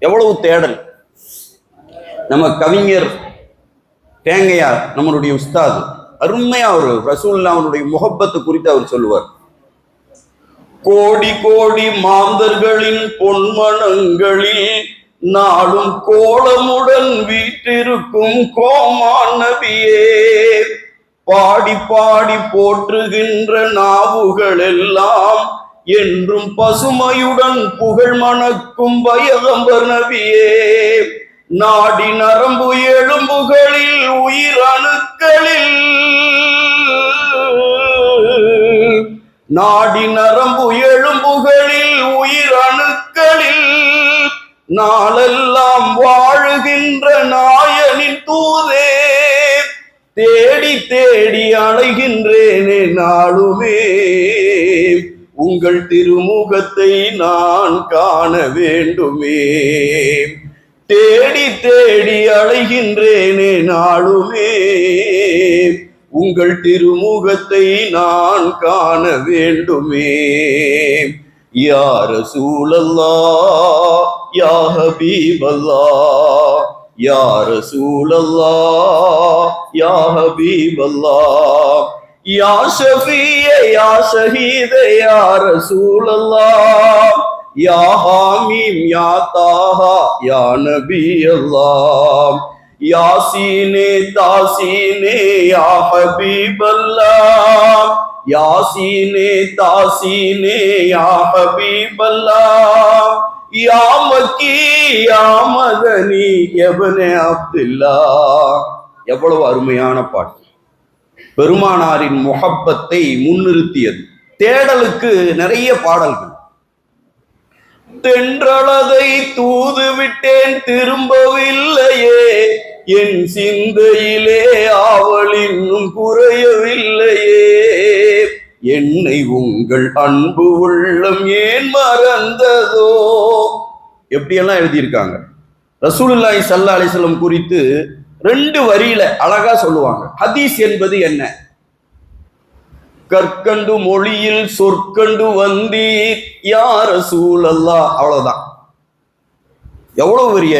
எவ்வளவு தேடல்? நம்ம கவிஞர் தேங்கையார் நம்மளுடைய உஸ்தாது அருமையா அவர் ரசூல்லா அவனுடைய முகப்பத்து குறித்து அவர் சொல்லுவார். கோடி கோடி மாந்தர்களின் பொன்மணங்களில் நாடும் கோலமுடன் வீட்டிருக்கும் கோமான் நபியே. பாடி பாடி போற்றுகின்ற நாவுகள் எல்லாம் என்றும் பசுமையுடன் புகழ் மணக்கும் பயகம்பர் நபியே. நாடி நரம்பு எலும்புகளில் உயிர் அணுக்களில். நாடி நரம்பு எலும்புகளில் உயிர் அணுக்களில். நாளெல்லாம் வாழுகின்ற நாயனின் தூதே. தேடி தேடி அலைகின்றேனே நாளுமே. உங்கள் திருமுகத்தை நான் காண வேண்டுமே. தேடி தேடி அழைகின்றேனே நாளுமே. உங்கள் திருமுகத்தை நான் காண வேண்டுமே. யார சூழல்லா யா பீபல்லா யார சூழல்லா யா ஹபீபல்லா யா ஷஃபிய யா ஷஹீத யா ரசூலல்லா யா ஹாமீம் யா தாஹா யா நபி அல்லாஹ் யாசீனே தாசீனே யா ஹபீபல்லாஹ். யாசீனே தாசீனே யா ஹபீபல்லாஹ். யா மக்கி யா மதனி எபனே அப்துல்லா எவ்வளவு அருமையான பாட்டு. பெருமானாரின் முகப்பத்தை முன்னிறுத்தியது. தேடலுக்கு நிறைய பாடல்கள். தென்றளதை தூது விட்டேன் திரும்பவில்லையே. என் சிந்தையிலே ஆவல் இன்னும் குறையவில்லையே. என்னை உங்கள் அன்பு உள்ளம் ஏன் மறந்ததோ? எப்படியெல்லாம் எழுதியிருக்காங்க. ரசூலுல்லாய் சல்லா அலைஹி குறித்து ரெண்டு வரியில அழகா சொல்லுவாங்க. ஹதீஸ் என்பது என்ன? கற்கண்டு மொழியில் சொற்கண்டு வந்தீர் யார சூழல்லா அவ்வளவுதான். எவ்வளவு பெரிய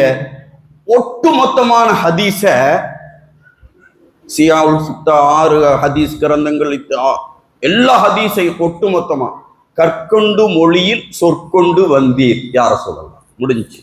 ஒட்டுமொத்தமான ஹதீஸ சியாவுல் சுத்தா ஆறு ஹதீஸ் கிரந்தங்கள் எல்லா ஹதீஸையும் ஒட்டுமொத்தமா கற்கொண்டு மொழியில் சொற்கொண்டு வந்தீர் யார சொல்லலாம் முடிஞ்சுச்சு.